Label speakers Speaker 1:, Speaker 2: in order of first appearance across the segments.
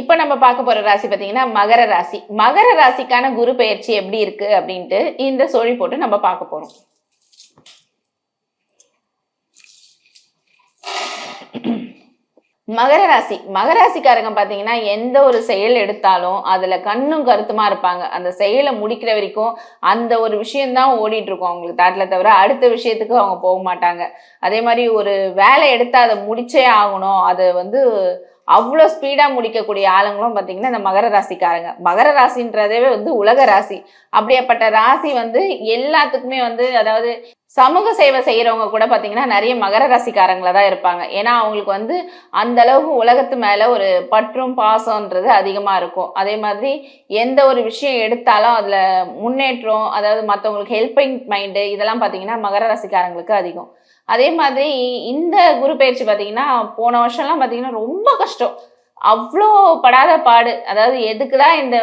Speaker 1: இப்போ நம்ம பார்க்க போற ராசி பார்த்தீங்கன்னா மகர ராசி. மகர ராசிக்கான குரு பெயர்ச்சி எப்படி இருக்கு அப்படின்ட்டு இந்த சோழி போட்டு நம்ம பார்க்க போறோம். மகர ராசி. மகர ராசிக்காரங்க பார்த்தீங்கன்னா எந்த ஒரு செயல் எடுத்தாலும் அதில் கண்ணும் கருத்துமா இருப்பாங்க. அந்த செயலை முடிக்கிற வரைக்கும் அந்த ஒரு விஷயம்தான் ஓடிட்டு இருக்கும் அவங்களுக்கு. தாட்டில் தவிர அடுத்த விஷயத்துக்கு அவங்க போக மாட்டாங்க. அதே மாதிரி ஒரு வேலை எடுத்து அதை முடிச்சே ஆகணும். அதை வந்து அவ்வளோ ஸ்பீடாக முடிக்கக்கூடிய ஆளுங்களும் பார்த்தீங்கன்னா இந்த மகர ராசிக்காரங்க. மகர ராசின்றதே வந்து உலக ராசி. அப்படியேப்பட்ட ராசி வந்து எல்லாத்துக்குமே வந்து அதாவது சமூக சேவை செய்கிறவங்க கூட பார்த்தீங்கன்னா நிறைய மகர ராசிக்காரங்களா தான் இருப்பாங்க. ஏன்னா அவங்களுக்கு வந்து அந்த அளவுக்கு உலகத்து மேலே ஒரு பற்றும் பாசம்ன்றது அதிகமாக இருக்கும். அதே மாதிரி எந்த ஒரு விஷயம் எடுத்தாலும் அதில் முன்னேற்றம் அதாவது மற்றவங்களுக்கு ஹெல்பிங் மைண்டு இதெல்லாம் பார்த்தீங்கன்னா மகர ராசிக்காரங்களுக்கு அதிகம். அதே மாதிரி இந்த குரு பயிற்சி பார்த்தீங்கன்னா போன வருஷம்லாம் பார்த்தீங்கன்னா ரொம்ப கஷ்டம். அவ்வளோ படாத பாடு. அதாவது எதுக்குதான் இந்த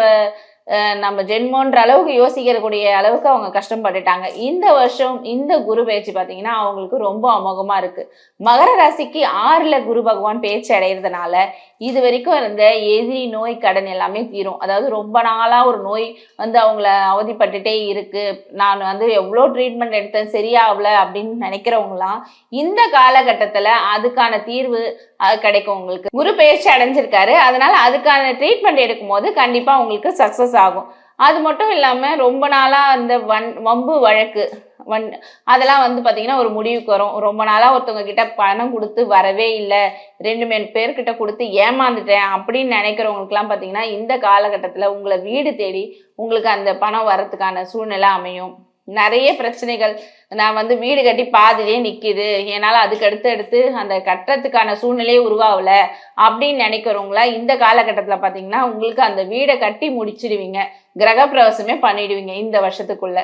Speaker 1: நம்ம ஜென்மோன்ற அளவுக்கு யோசிக்கக்கூடிய அளவுக்கு அவங்க கஷ்டப்பட்டுட்டாங்க. இந்த வருஷம் இந்த குரு பயிற்சி பார்த்தீங்கன்னா அவங்களுக்கு ரொம்ப அமோகமாக இருக்குது மகர ராசிக்கு ஆறில் குரு பகவான் பேச்சு அடைகிறதுனால இது வரைக்கும் இருந்த எதிரி நோய் கடன் எல்லாமே தீரும். அதாவது ரொம்ப நாளாக ஒரு நோய் வந்து அவங்கள அவதிப்பட்டுட்டே இருக்குது நான் வந்து எவ்வளோ ட்ரீட்மெண்ட் எடுத்தேன் சரியாகல அப்படின்னு நினைக்கிறவங்களாம் இந்த காலகட்டத்தில் அதுக்கான தீர்வு அது கிடைக்கும் உங்களுக்கு. குரு பயிற்சி அடைஞ்சிருக்காரு. அதனால் அதுக்கான ட்ரீட்மெண்ட் எடுக்கும்போது கண்டிப்பாக உங்களுக்கு சக்ஸஸ் ஆகும். அது மட்டும் இல்லாமல் ரொம்ப நாளாக அந்த வன் வம்பு வழக்கு வன் அதெல்லாம் வந்து பார்த்தீங்கன்னா ஒரு முடிவுக்கு வரும். ரொம்ப நாளாக ஒருத்தவங்க கிட்ட பணம் கொடுத்து வரவே இல்லை. ரெண்டு மூணு பேர்கிட்ட கொடுத்து ஏமாந்துட்டேன் அப்படின்னு நினைக்கிறவங்களுக்குலாம் பார்த்தீங்கன்னா இந்த காலகட்டத்தில் உங்களை வீடு தேடி உங்களுக்கு அந்த பணம் வரதுக்கான சூழ்நிலை அமையும். நிறைய பிரச்சனைகள். நான் வந்து வீடு கட்டி பாதிலே நிற்கிது என்னால் அதுக்கு அடுத்து அடுத்து அந்த கட்டுறதுக்கான சூழ்நிலையே உருவாகல அப்படின்னு நினைக்கிறவங்களா இந்த காலகட்டத்தில் பார்த்தீங்கன்னா உங்களுக்கு அந்த வீடை கட்டி முடிச்சிடுவீங்க. கிரகப்பிரவேசமே பண்ணிடுவீங்க இந்த வருஷத்துக்குள்ள.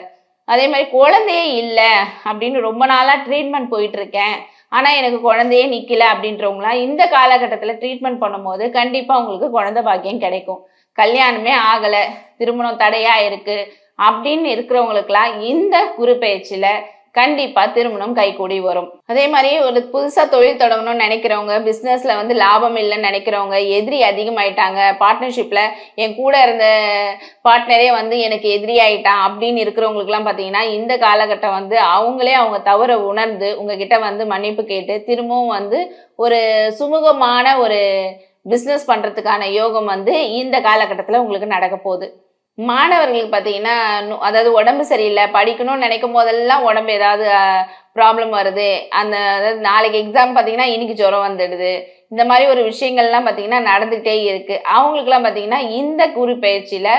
Speaker 1: அதே மாதிரி குழந்தையே இல்லை அப்படின்னு ரொம்ப நாளாக ட்ரீட்மெண்ட் போயிட்டு இருக்கேன் ஆனால் எனக்கு குழந்தையே நிற்கல அப்படின்றவங்களாம் இந்த காலகட்டத்தில் ட்ரீட்மெண்ட் பண்ணும்போது கண்டிப்பாக உங்களுக்கு குழந்தை பாக்கியம் கிடைக்கும். கல்யாணமே ஆகலை. திருமணம் தடையாக இருக்கு. அப்படின்னு இருக்கிறவங்களுக்குலாம் இந்த குரு பயிற்சியில் கண்டிப்பாக திருமணம் கைகூடி வரும். அதே மாதிரி ஒரு புதுசாக தொழில் தொடங்கணும்னு நினைக்கிறவங்க பிஸ்னஸில் வந்து லாபம் இல்லைன்னு நினைக்கிறவங்க எதிரி அதிகமாயிட்டாங்க பார்ட்னர்ஷிப்ல என் கூட இருந்த பார்ட்னரே வந்து எனக்கு எதிரி ஆயிட்டான் அப்படின்னு இருக்கிறவங்களுக்குலாம் பார்த்தீங்கன்னா இந்த காலகட்டம் வந்து அவங்களே அவங்க தவற உணர்ந்து உங்ககிட்ட வந்து மன்னிப்பு கேட்டு திரும்பவும் வந்து ஒரு சுமூகமான ஒரு பிஸ்னஸ் பண்ணுறதுக்கான யோகம் வந்து இந்த காலகட்டத்தில் உங்களுக்கு நடக்க போகுது. மாணவர்களுக்கு பார்த்தீங்கன்னா அதாவது உடம்பு சரியில்லை படிக்கணும்னு நினைக்கும் போதெல்லாம் உடம்பு ஏதாவது ப்ராப்ளம் வருது. அந்த அதாவது நாளைக்கு எக்ஸாம் பார்த்தீங்கன்னா இன்னைக்கு ஜுரம் வந்துடுது. இந்த மாதிரி ஒரு விஷயங்கள்லாம் பார்த்தீங்கன்னா நடந்துகிட்டே இருக்கு. அவங்களுக்குலாம் பார்த்தீங்கன்னா இந்த குரு பயிற்சியில்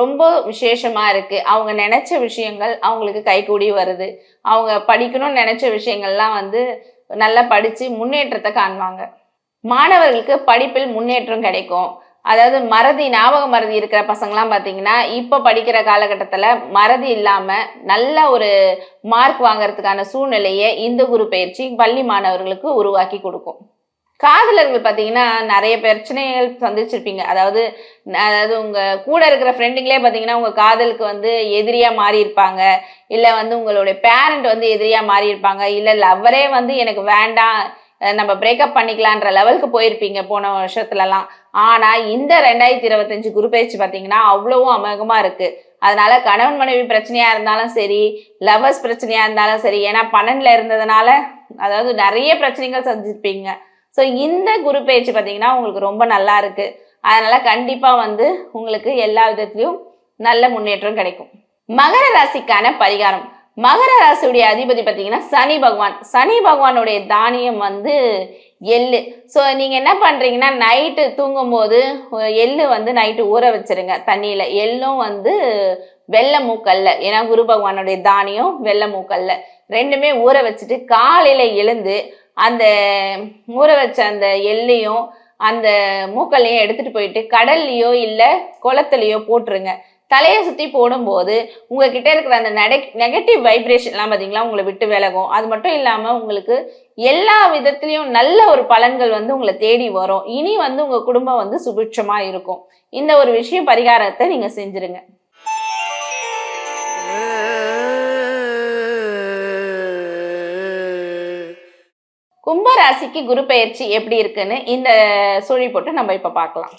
Speaker 1: ரொம்ப விசேஷமா இருக்கு. அவங்க நினைச்ச விஷயங்கள் அவங்களுக்கு கைகூடி வருது. அவங்க படிக்கணும்னு நினைச்ச விஷயங்கள்லாம் வந்து நல்லா படிச்சு முன்னேற்றத்தை காண்பாங்க மாணவர்களுக்கு படிப்பில் முன்னேற்றம் கிடைக்கும். அதாவது மறதி ஞாபக மறதி இருக்கிற பசங்களாம் பார்த்தீங்கன்னா இப்போ படிக்கிற காலகட்டத்தில் மறதி இல்லாமல் நல்ல ஒரு மார்க் வாங்குறதுக்கான சூழ்நிலையை இந்த குரு பயிற்சி பள்ளி மாணவர்களுக்கு உருவாக்கி கொடுக்கும். காதலர்கள் பார்த்தீங்கன்னா நிறைய பிரச்சனைகள் சந்திச்சிருப்பீங்க. அதாவது அதாவது உங்கள் கூட இருக்கிற ஃப்ரெண்டுங்களே பார்த்தீங்கன்னா உங்கள் காதலுக்கு வந்து எதிரியாக மாறி இருப்பாங்க இல்லை வந்து உங்களுடைய பேரண்ட் வந்து எதிரியாக மாறி இருப்பாங்க இல்லை லவ்வரே வந்து எனக்கு வேண்டாம் நம்ம பிரேக்கப் பண்ணிக்கலான்ற லெவலுக்கு போயிருப்பீங்க போன வருஷத்துலலாம். ஆனால் இந்த ரெண்டாயிரத்தி இருபத்தஞ்சு குரு பயிற்சி பார்த்தீங்கன்னா அவ்வளவும் அமோகமாக இருக்குது அதனால கணவன் மனைவி பிரச்சனையாக இருந்தாலும் சரி லவர்ஸ் பிரச்சனையாக இருந்தாலும் சரி ஏன்னா பன்னெண்டில் இருந்ததுனால அதாவது நிறைய பிரச்சனைகள் சந்திச்சிருப்பீங்க ஸோ இந்த குரு பயிற்சி பார்த்தீங்கன்னா உங்களுக்கு ரொம்ப நல்லா இருக்குது அதனால் கண்டிப்பாக வந்து உங்களுக்கு எல்லா விதத்துலையும் நல்ல முன்னேற்றம் கிடைக்கும். மகர ராசிக்கான பரிகாரம். மகர ராசியுடைய அதிபதி பார்த்தீங்கன்னா சனி பகவான். சனி பகவானுடைய தானியம் வந்து எள்ளு. ஸோ நீங்கள் என்ன பண்ணுறீங்கன்னா நைட்டு தூங்கும்போது எள்ளு வந்து நைட்டு ஊற வச்சிருங்க. தண்ணியில். எள்ளும் வந்து வெள்ளை மூக்கல்ல. ஏன்னா குரு பகவானுடைய தானியம் வெள்ளை மூக்கல்ல. ரெண்டுமே ஊற வச்சுட்டு காலையில் எழுந்து அந்த ஊற வச்ச அந்த எள்ளையும் அந்த மூக்கல்லையும் எடுத்துகிட்டு போயிட்டு கடல்லையோ இல்லை குளத்துலையோ போட்டுருங்க. தலையை சுற்றி போடும்போது உங்ககிட்ட இருக்கிற அந்த நெகட்டிவ் வைப்ரேஷன்லாம் பார்த்தீங்களா உங்களை விட்டு விலகும். அது மட்டும் இல்லாமல் உங்களுக்கு எல்லா விதத்துலேயும் நல்ல ஒரு பலன்கள் வந்து உங்களை தேடி வரும். இனி வந்து உங்கள் குடும்பம் வந்து சுபிட்சமாக இருக்கும். இந்த ஒரு விஷயம் பரிகாரத்தை நீங்கள் செஞ்சுருங்க. கும்பராசிக்கு குரு பெயர்ச்சி எப்படி இருக்குன்னு இந்த சுழி போட்டு நம்ம இப்போ பார்க்கலாம்.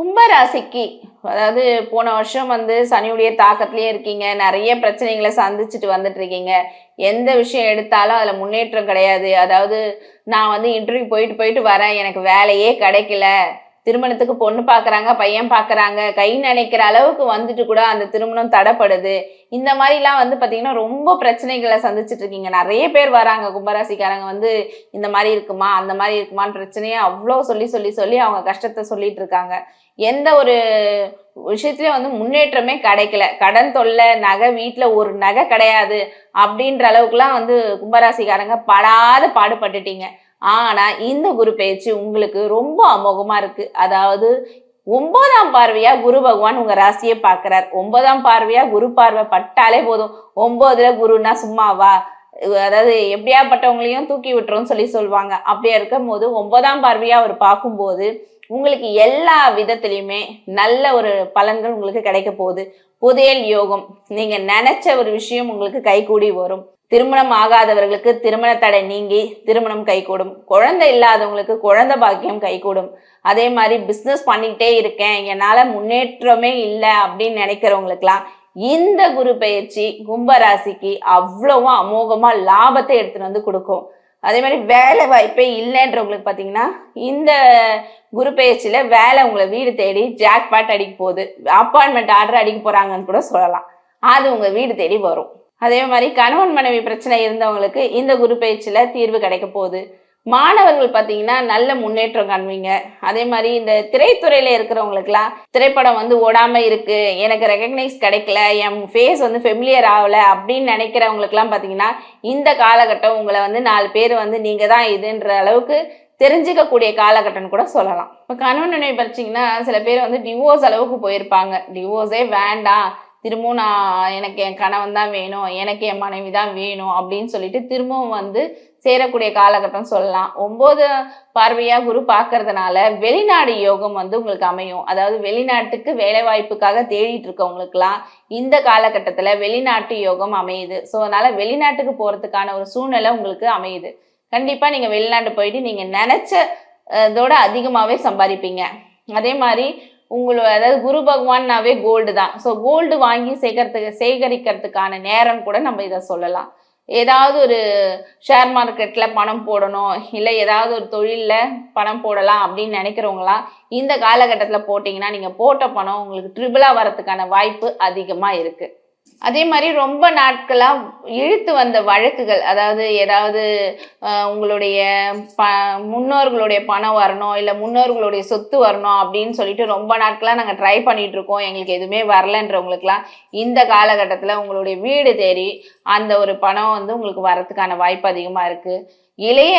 Speaker 1: கும்பராசிக்கு அதாவது போன வருஷம் வந்து சனியுடைய தாக்கத்திலேயே இருக்கீங்க. நிறைய பிரச்சனைகளை சந்திச்சுட்டு வந்துட்டு இருக்கீங்க எந்த விஷயம் எடுத்தாலும் அதில் முன்னேற்றம் கிடையாது. அதாவது நான் வந்து இன்டர்வியூ போயிட்டு போயிட்டு வரேன். எனக்கு வேலையே கிடைக்கல. திருமணத்துக்கு பொண்ணு பார்க்குறாங்க பையன் பார்க்குறாங்க கை நினைக்கிற அளவுக்கு வந்துட்டு கூட அந்த திருமணம் தடைப்படுது. இந்த மாதிரிலாம் வந்து பார்த்தீங்கன்னா ரொம்ப பிரச்சனைகளை சந்திச்சுட்டு இருக்கீங்க நிறைய பேர் வராங்க. கும்பராசிக்காரங்க வந்து இந்த மாதிரி இருக்குமா அந்த மாதிரி இருக்குமான்னு பிரச்சனையை அவ்வளோ சொல்லி சொல்லி சொல்லி அவங்க கஷ்டத்தை சொல்லிட்டு இருக்காங்க எந்த ஒரு விஷயத்துலயும் வந்து முன்னேற்றமே கிடைக்கல. கடன் தொல்லை நகை வீட்டில் ஒரு நகை கிடையாது அப்படின்ற அளவுக்குலாம் வந்து கும்பராசிக்காரங்க படாத பாடுபட்டுட்டீங்க. ஆனா இந்த குரு பயிற்சி உங்களுக்கு ரொம்ப அமோகமா இருக்கு. அதாவது ஒன்பதாம் பார்வையா குரு பகவான் உங்க ராசியை பார்க்கிறார். ஒன்பதாம் பார்வையா குரு பார்வை பட்டாலே போதும். ஒன்பதுல குருன்னா சும்மாவா? அதாவது எப்படியாப்பட்டவங்களையும் தூக்கி விட்டுறோம்னு சொல்லி சொல்லுவாங்க. அப்படியா இருக்கும் போது ஒன்பதாம் பார்வையா அவர் பார்க்கும்போது உங்களுக்கு எல்லா விதத்திலையுமே நல்ல ஒரு பலன்கள் உங்களுக்கு கிடைக்க போகுது. புதையல் யோகம். நீங்க நினைச்ச ஒரு விஷயம் உங்களுக்கு கைகூடி வரும். திருமணம் ஆகாதவர்களுக்கு திருமண தடை நீங்கி திருமணம் கைகூடும். குழந்தை இல்லாதவங்களுக்கு குழந்தை பாக்கியம் கைகூடும். அதே மாதிரி பிஸ்னஸ் பண்ணிக்கிட்டே இருக்கேன். என்னால் முன்னேற்றமே இல்லை அப்படின்னு நினைக்கிறவங்களுக்குலாம் இந்த குரு பயிற்சி கும்பராசிக்கு அவ்வளவும் அமோகமா லாபத்தை எடுத்துட்டு வந்து கொடுக்கும். அதே மாதிரி வேலை வாய்ப்பே இல்லைன்றவங்களுக்கு பார்த்தீங்கன்னா இந்த குரு பயிற்சியில வேலை உங்களை வீடு தேடி ஜாக் பாட் அடிக்க போகுது. அப்பாயின்மெண்ட் ஆர்டர் அடிக்க போகிறாங்கன்னு கூட சொல்லலாம். அது உங்கள் வீடு தேடி வரும். அதே மாதிரி கணவன் மனைவி பிரச்சனை இருந்தவங்களுக்கு இந்த குரு பயிற்சியில தீர்வு கிடைக்க போகுது. மாணவர்கள் பார்த்தீங்கன்னா நல்ல முன்னேற்றம் காண்பீங்க. அதே மாதிரி இந்த திரைத்துறையில் இருக்கிறவங்களுக்குலாம் திரைப்படம் வந்து ஓடாமல் இருக்குது எனக்கு ரெகக்னைஸ் கிடைக்கல. என் ஃபேஸ் வந்து ஃபெமிலியர் ஆகல அப்படின்னு நினைக்கிறவங்களுக்குலாம் பார்த்தீங்கன்னா இந்த காலகட்டம் உங்களை வந்து நாலு பேர் வந்து நீங்கள் தான் இதுன்ற அளவுக்கு தெரிஞ்சுக்கக்கூடிய காலகட்டம்னு கூட சொல்லலாம். இப்போ கணவன் நினைவு பார்த்தீங்கன்னா சில பேர் வந்து டிவோர்ஸ் அளவுக்கு போயிருப்பாங்க. டிவோர்ஸே வேண்டாம். திரும்பவும் நான் எனக்கு என் கணவன் தான் வேணும் எனக்கு என் மனைவி தான் வேணும் அப்படின்னு சொல்லிட்டு திரும்பவும் வந்து சேரக்கூடிய காலகட்டம் சொல்லலாம். ஒம்பது பார்வையா குரு பார்க்கறதுனால வெளிநாடு யோகம் வந்து உங்களுக்கு அமையும். அதாவது வெளிநாட்டுக்கு வேலை வாய்ப்புக்காக தேடிட்டு இருக்கவங்களுக்குலாம் இந்த காலகட்டத்தில் வெளிநாட்டு யோகம் அமையுது. ஸோ அதனால வெளிநாட்டுக்கு போறதுக்கான ஒரு சூழ்நிலை உங்களுக்கு அமையுது. கண்டிப்பாக நீங்கள் வெளிநாட்டு போயிட்டு நீங்கள் நினைச்ச அதிகமாகவே சம்பாதிப்பீங்க. அதே மாதிரி உங்களோட அதாவது குரு பகவான்னாவே கோல்டு தான். ஸோ கோல்டு வாங்கி சேகரித்து சேகரிக்கிறதுக்கான நேரம் கூட நம்ம இதை சொல்லலாம். ஏதாவது ஒரு ஷேர் மார்க்கெட்டில் பணம் போடணும் இல்லை ஏதாவது ஒரு தொழிலில் பணம் போடலாம் அப்படின்னு நினைக்கிறவங்களாம் இந்த காலகட்டத்தில் போட்டிங்கன்னா நீங்கள் போட்ட பணம் உங்களுக்கு ட்ரிபிளாக வரதுக்கான வாய்ப்பு அதிகமாக இருக்குது அதே மாதிரி ரொம்ப நாட்களாக இழுத்து வந்த வழக்குகள் அதாவது ஏதாவது உங்களுடைய ப முன்னோர்களுடைய பணம் வரணும் இல்லை முன்னோர்களுடைய சொத்து வரணும் அப்படின்னு சொல்லிட்டு ரொம்ப நாட்களாக நாங்கள் ட்ரை பண்ணிகிட்டு இருக்கோம். எங்களுக்கு எதுவுமே வரலன்றவங்களுக்குலாம் இந்த காலகட்டத்தில் உங்களுடைய வீடு தேடி அந்த ஒரு பணம் வந்து உங்களுக்கு வரத்துக்கான வாய்ப்பு அதிகமாக இருக்குது இளைய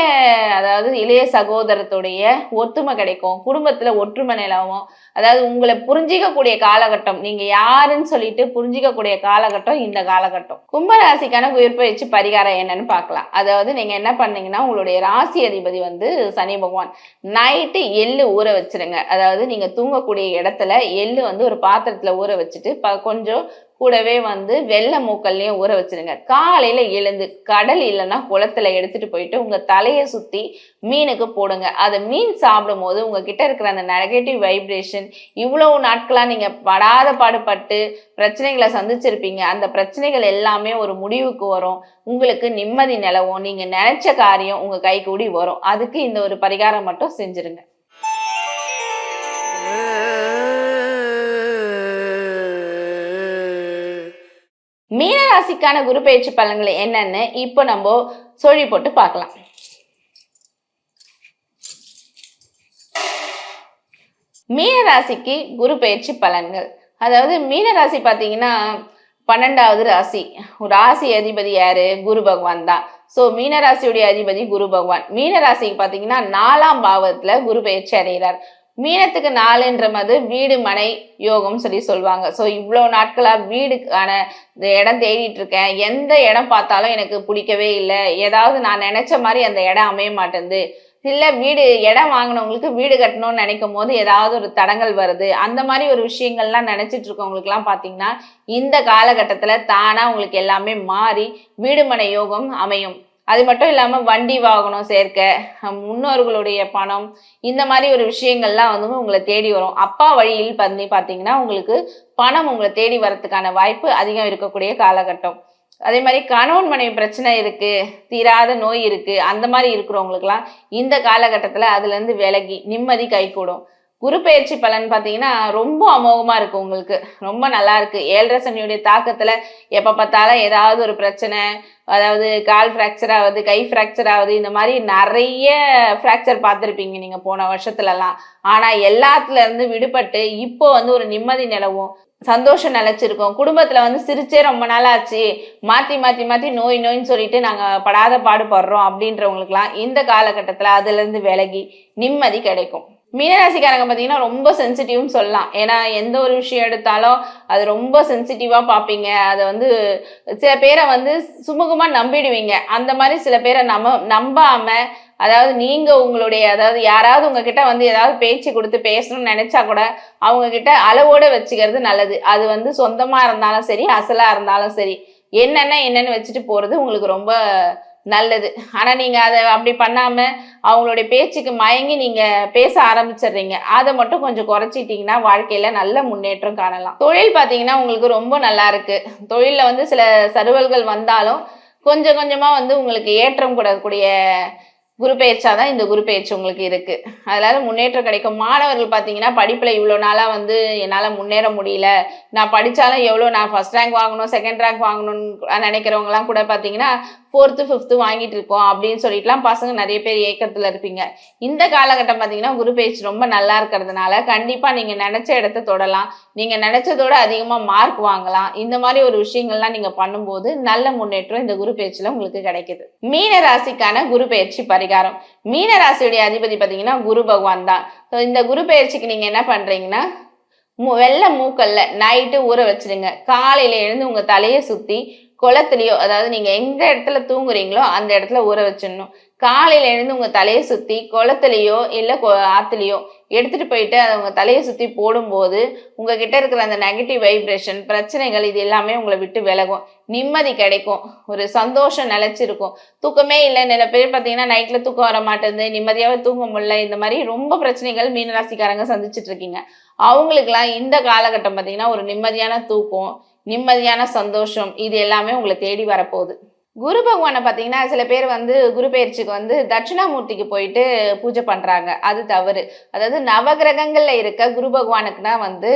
Speaker 1: அதாவது இளைய சகோதரத்துடைய ஒத்துமை கிடைக்கும். குடும்பத்துல ஒற்றுமை நிலவும். அதாவது உங்களை புரிஞ்சிக்கக்கூடிய காலகட்டம். நீங்க யாருன்னு சொல்லிட்டு புரிஞ்சிக்கக்கூடிய காலகட்டம் இந்த காலகட்டம். கும்பராசிக்கான உயிர்ப்பயிற்சி பரிகாரம் என்னன்னு பார்க்கலாம். அதாவது நீங்க என்ன பண்ணீங்கன்னா உங்களுடைய ராசி அதிபதி வந்து சனி பகவான். நைட்டு எள்ளு ஊற வச்சிருங்க. அதாவது நீங்க தூங்கக்கூடிய இடத்துல எள்ளு வந்து ஒரு பாத்திரத்துல ஊற வச்சுட்டு கொஞ்சம் கூடவே வந்து வெள்ளை மூக்கல்லையும் ஊற வச்சிருங்க. காலையில எழுந்து கடல் இல்லைன்னா குளத்துல எடுத்துட்டு போயிட்டு உங்க தலையை சுத்தி மீனுக்கு போடுங்க. அதை மீன் சாப்பிடும் போது உங்ககிட்ட இருக்கிற அந்த நெகட்டிவ் வைப்ரேஷன் இவ்வளவு நாட்களா நீங்க படாத பாடுபட்டு பிரச்சனைகளை சந்திச்சிருப்பீங்க. அந்த பிரச்சனைகள் எல்லாமே ஒரு முடிவுக்கு வரும். உங்களுக்கு நிம்மதி நிலவும். நீங்க நினைச்ச காரியம் உங்க கை கூடி வரும். அதுக்கு இந்த ஒரு பரிகாரம் மட்டும் செஞ்சிருங்க. மீனராசிக்கான குரு பயிற்சி பலன்கள் என்னன்னு இப்போ நம்ம சொல்லி போட்டு பார்க்கலாம். மீனராசிக்கு குரு பயிற்சி பலன்கள். அதாவது மீனராசி பார்த்தீங்கன்னா பன்னெண்டாவது ராசி. ராசி அதிபதி யாரு? குரு பகவான் தான். ஸோ மீனராசியுடைய அதிபதி குரு பகவான். மீனராசிக்கு பார்த்தீங்கன்னா நாலாம் பாவத்தில் குரு பயிற்சி அடைகிறார். மீனத்துக்கு நாலுன்ற மது வீடு மனை யோகம் சொல்லி சொல்லுவாங்க ஸோ இவ்வளோ நாட்களாக வீடுக்கான இந்த இடம் தேடிட்டு இருக்கேன் எந்த இடம் பார்த்தாலும் எனக்கு பிடிக்கவே இல்லை. ஏதாவது நான் நினைச்ச மாதிரி அந்த இடம் அமைய மாட்டேங்குது. இல்லை வீடு இடம் வாங்கினவங்களுக்கு வீடு கட்டணும்னு நினைக்கும் போது ஏதாவது ஒரு தடங்கள் வருது. அந்த மாதிரி ஒரு விஷயங்கள்லாம் நினைச்சிட்டு இருக்கவங்களுக்குலாம் பார்த்தீங்கன்னா இந்த காலகட்டத்தில் தானாக உங்களுக்கு எல்லாமே மாறி வீடுமனை யோகம் அமையும். அது மட்டும் இல்லாம வண்டி வாகனம் சேர்க்க முன்னோர்களுடைய பணம் இந்த மாதிரி ஒரு விஷயங்கள்லாம் வந்து உங்களை தேடி வரும். அப்பா வழியில் பண்ணி பார்த்தீங்கன்னா உங்களுக்கு பணம் உங்களை தேடி வரதுக்கான வாய்ப்பு அதிகம் இருக்கக்கூடிய காலகட்டம். அதே மாதிரி கணவன் மனைவி பிரச்சனை இருக்கு தீராத நோய் இருக்கு அந்த மாதிரி இருக்கிறவங்களுக்குலாம் இந்த காலகட்டத்தில் அதுலேருந்து விலகி நிம்மதி கைகூடும். குரு பயிற்சி பலன் பார்த்தீங்கன்னா ரொம்ப அமோகமாக இருக்கு உங்களுக்கு. ரொம்ப நல்லா இருக்கு. ஏழரை சனியுடைய தாக்கத்தில் எப்போ பார்த்தாலும் ஏதாவது ஒரு பிரச்சனை அதாவது கால் ஃப்ராக்சர் ஆகுது கை ஃப்ராக்சர் ஆகுது இந்த மாதிரி நிறைய ஃப்ராக்சர் பார்த்துருப்பீங்க நீங்கள் போன வருஷத்துலலாம். ஆனால் எல்லாத்துல இருந்து விடுபட்டு இப்போ வந்து ஒரு நிம்மதி நிலவும் சந்தோஷம் நிலைச்சிருக்கோம். குடும்பத்தில் வந்து சிரிச்சே ரொம்ப நாள் ஆச்சு மாற்றி மாற்றி மாற்றி நோய் நோயின்னு சொல்லிட்டு நாங்கள் படாத பாடுபடுறோம் அப்படின்றவங்களுக்குலாம் இந்த காலகட்டத்தில் அதுலேருந்து விலகி நிம்மதி கிடைக்கும். மீனராசிக்காரங்க பார்த்தீங்கன்னா ரொம்ப சென்சிட்டிவ்னு சொல்லலாம். ஏன்னா எந்த ஒரு விஷயம் எடுத்தாலும் அது ரொம்ப சென்சிட்டிவாக பார்ப்பீங்க. அதை வந்து சில பேரை வந்து சுமூகமாக நம்பிடுவீங்க. அந்த மாதிரி சில பேரை நம்ப நம்பாம அதாவது நீங்க உங்களுடைய அதாவது யாராவது உங்ககிட்ட வந்து ஏதாவது பேச்சு கொடுத்து பேசணும்னு நினைச்சா கூட அவங்க கிட்ட அளவோட வச்சுக்கிறது நல்லது. அது வந்து சொந்தமா இருந்தாலும் சரி அசலா இருந்தாலும் சரி என்னென்ன என்னன்னு வச்சுட்டு போறது உங்களுக்கு ரொம்ப நல்லது. ஆனா நீங்க அதை அப்படி பண்ணாம அவங்களுடைய பேச்சுக்கு மயங்கி நீங்க பேச ஆரம்பிச்சிடுறீங்க. அதை மட்டும் கொஞ்சம் குறைச்சிட்டிங்கன்னா வாழ்க்கையில நல்ல முன்னேற்றம் காணலாம். தொழில் பாத்தீங்கன்னா உங்களுக்கு ரொம்ப நல்லா இருக்கு. தொழிலில் வந்து சில சருவல்கள் வந்தாலும் கொஞ்சம் கொஞ்சமா வந்து உங்களுக்கு ஏற்றம் கூடக்கூடிய குரு பயிற்சியாக தான் இந்த குரு பயிற்சி உங்களுக்கு இருக்கு. அதனால முன்னேற்றம் கிடைக்கும். மாணவர்கள் பார்த்தீங்கன்னா படிப்பில் இவ்வளோ நாளாக வந்து என்னால் முன்னேற முடியல. நான் படித்தாலும் எவ்வளோ நான் ஃபர்ஸ்ட் ரேங்க் வாங்கணும் செகண்ட் ரேங்க் வாங்கணும்னு நினைக்கிறவங்கலாம் கூட பார்த்தீங்கன்னா ஃபோர்த்து ஃபிஃப்த்து வாங்கிட்டு இருக்கோம் அப்படின்னு சொல்லிட்டுலாம் பசங்க நிறைய பேர் ஏக்கத்தில் இருப்பீங்க. இந்த காலகட்டம் பார்த்தீங்கன்னா குரு பயிற்சி ரொம்ப நல்லா இருக்கிறதுனால கண்டிப்பாக நீங்கள் நினச்ச இடத்த தொடலாம். நீங்கள் நினச்சதோட அதிகமாக மார்க் வாங்கலாம். இந்த மாதிரி ஒரு விஷயங்கள்லாம் நீங்கள் பண்ணும்போது நல்ல முன்னேற்றம் இந்த குரு பயிற்சியில் உங்களுக்கு கிடைக்குது. மீன ராசிக்கான குரு பயிற்சி பரிகாரம். மீன ராசியுடைய அதிபதி பார்த்தீங்கன்னா குரு பகவான் தான். ஸோ இந்த குரு பயிற்சிக்கு நீங்கள் என்ன பண்ணுறீங்கன்னா மு- வெள்ளை மூக்கல்ல நைட்டு ஊற வச்சிருங்க. காலையில எழுந்து உங்க தலையை சுத்தி குளத்துலயோ அதாவது நீங்க எந்த இடத்துல தூங்குறீங்களோ அந்த இடத்துல ஊற வச்சிடணும். காலையில எழுந்து உங்க தலையை சுத்தி குளத்துலயோ இல்ல கொ- ஆத்துலயோ எடுத்துட்டு போயிட்டு அதை உங்க தலையை சுத்தி போடும்போது உங்ககிட்ட இருக்கிற அந்த நெகட்டிவ் வைப்ரேஷன் பிரச்சனைகள் இது எல்லாமே உங்களை விட்டு விலகும். நிம்மதி கிடைக்கும். ஒரு சந்தோஷம் நிலைச்சிருக்கும். தூக்கமே இல்லை. நில பேர் பார்த்தீங்கன்னா நைட்ல தூக்கம் வர மாட்டேங்குது. நிம்மதியாவே தூங்க முடியல. இந்த மாதிரி ரொம்ப பிரச்சனைகள் மீனராசிக்காரங்க சந்திச்சுட்டு இருக்கீங்க. அவங்களுக்குலாம் இந்த காலகட்டம் பார்த்தீங்கன்னா ஒரு நிம்மதியான தூக்கம். நிம்மதியான சந்தோஷம் இது எல்லாமே உங்களை தேடி வரப்போகுது. குரு பகவானை பார்த்தீங்கன்னா சில பேர் வந்து குரு பயிற்சிக்கு வந்து தட்சிணாமூர்த்திக்கு போயிட்டு பூஜை பண்ணுறாங்க அது தவறு. அதாவது நவகிரகங்களில் இருக்க குரு பகவானுக்கு தான் வந்து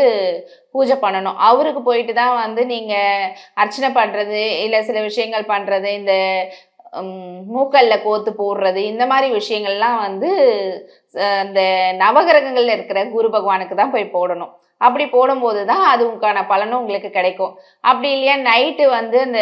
Speaker 1: பூஜை பண்ணணும். அவருக்கு போயிட்டு தான் வந்து நீங்கள் அர்ச்சனை பண்ணுறது இல்லை சில விஷயங்கள் பண்ணுறது இந்த மூக்கல்ல கோத்து போடுறது இந்த மாதிரி விஷயங்கள்லாம் வந்து அந்த நவகிரகங்கள்ல இருக்கிற குரு பகவானுக்கு தான் போய் போடணும். அப்படி போடும்போது தான் அதுக்கான பலனும் உங்களுக்கு கிடைக்கும். அப்படி இல்லையா நைட்டு வந்து அந்த